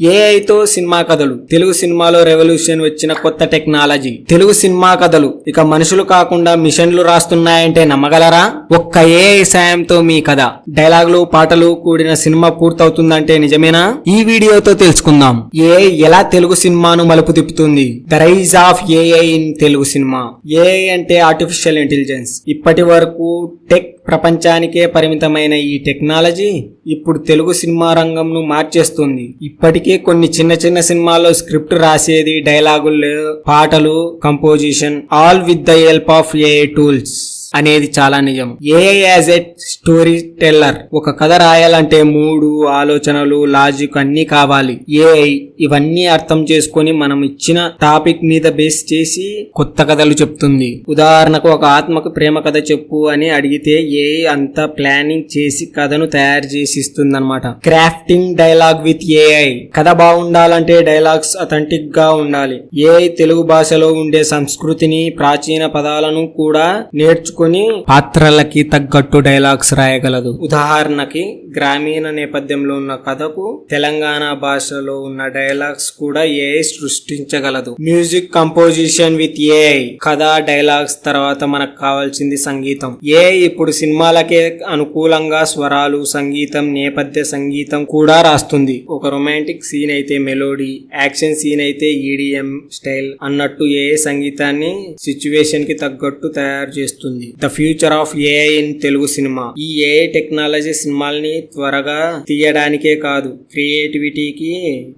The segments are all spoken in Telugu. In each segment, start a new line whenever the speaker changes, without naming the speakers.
ఏఐతో సినిమా కథలు. తెలుగు సినిమాలో రెవల్యూషన్ వచ్చిన కొత్త టెక్నాలజీ తెలుగు సినిమా కథలు. ఇక మనుషులు కాకుండా మిషన్లు రాస్తున్నాయంటే నమ్మగలరా? ఒక్క ఏఐ సాయంతో మీ కథ. డైలాగులు పాటలు కూడిన సినిమా పూర్తవుతుందంటే నిజమేనా? ఈ వీడియోతో తెలుసుకుందాం. ఏఐ ఎలా తెలుగు సినిమాను మలుపు తిప్పుతుంది? The rise of AI in Telugu cinema. AI అంటే ఆర్టిఫిషియల్ ఇంటెలిజెన్స్ ఇప్పటి వరకు టెక్ ప్రపంచానికే పరిమితమైన ఈ టెక్నాలజీ ఇప్పుడు తెలుగు సినిమా రంగంను మార్చేస్తుంది. ఇప్పటికే కొన్ని చిన్న చిన్న సినిమాల్లో స్క్రిప్ట్ రాసేది డైలాగులు పాటలు composition all with the help of AI tools అనేది చాలా నిజం. AI as a story teller ఒక కథ రాయాలంటే మూడు ఆలోచనలు లాజిక్ అన్ని కావాలి. ఏఐ ఇవన్నీ అర్థం చేసుకొని మనం ఇచ్చిన టాపిక్ మీద బేస్ చేసి కొత్త కథలు చెప్తుంది. ఉదాహరణకు ఒక ఆత్మకు ప్రేమ కథ చెప్పు అని అడిగితే ఏఐ అంత ప్లానింగ్ చేసి కథను తయారు చేసి ఇస్తుంది అనమాట క్రాఫ్టింగ్ డైలాగ్ విత్ ఏఐ కథ బాగుండాలంటే డైలాగ్స్ అథెంటిక్గా ఉండాలి. ఏఐ తెలుగు భాషలో ఉండే సంస్కృతిని ప్రాచీన పదాలను కూడా నేర్చుకుని పాత్రలకి తగ్గట్టు డైలాగ్స్ రాయగలదు. ఉదాహరణకి గ్రామీణ నేపథ్యంలో ఉన్న కథకు తెలంగాణ భాషలో ఉన్న డైలాగ్స్ కూడా ఏఐ సృష్టించగలదు. Music composition with AI. కథ డైలాగ్స్ తర్వాత మనకు కావాల్సింది సంగీతం. ఏఐ ఇప్పుడు సినిమాలకే అనుకూలంగా స్వరాలు సంగీతం నేపథ్య సంగీతం కూడా రాస్తుంది. ఒక రొమాంటిక్ సీన్ అయితే మెలోడీ యాక్షన్ సీన్ అయితే ఈడిఎం స్టైల్ అన్నట్టు ఏ సంగీతాన్ని సిచ్యువేషన్కి తగ్గట్టు తయారు చేస్తుంది. The future of AI in Telugu cinema. ఈ ఏఐ టెక్నాలజీ సినిమాల్ని త్వరగా తీయడానికే కాదు క్రియేటివిటీకి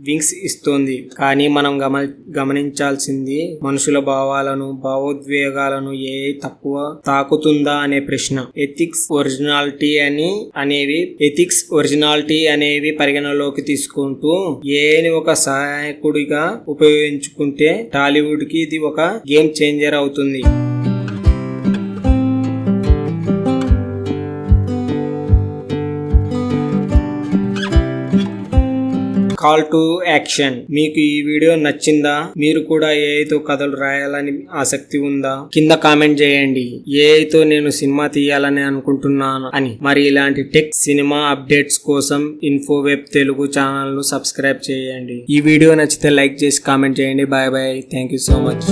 వింగ్స్ ఇస్తుంది. కానీ మనం గమ గమనించాల్సింది మనుషుల భావాలను భావోద్వేగాలను ఏఐ తక్కువ తాకుతుందా అనే ప్రశ్న. ఎథిక్స్ ఒరిజినాలిటీ అని అనేవి ఎథిక్స్ ఒరిజినాలిటీ అనేవి పరిగణలోకి తీసుకుంటూ ఏఐని ఒక సహాయకుడిగా ఉపయోగించుకుంటే టాలీవుడ్కి ఇది ఒక గేమ్ చేంజర్ అవుతుంది. కాల్ టు యాక్షన్ మీకు ఈ వీడియో నచ్చిందా? మీరు కూడా ఏఐతో కథలు రాయాలని ఆసక్తి ఉందా? కింద కామెంట్ చేయండి. ఏఐతో నేను సినిమా తీయాలని అనుకుంటున్నాను అని. మరి ఇలాంటి టెక్ సినిమా అప్డేట్స్ కోసం ఇన్ఫో వెబ్ తెలుగు ఛానల్ను సబ్స్క్రైబ్ చేయండి. ఈ వీడియో నచ్చితే లైక్ చేసి కామెంట్ చేయండి. Bye bye thank you so much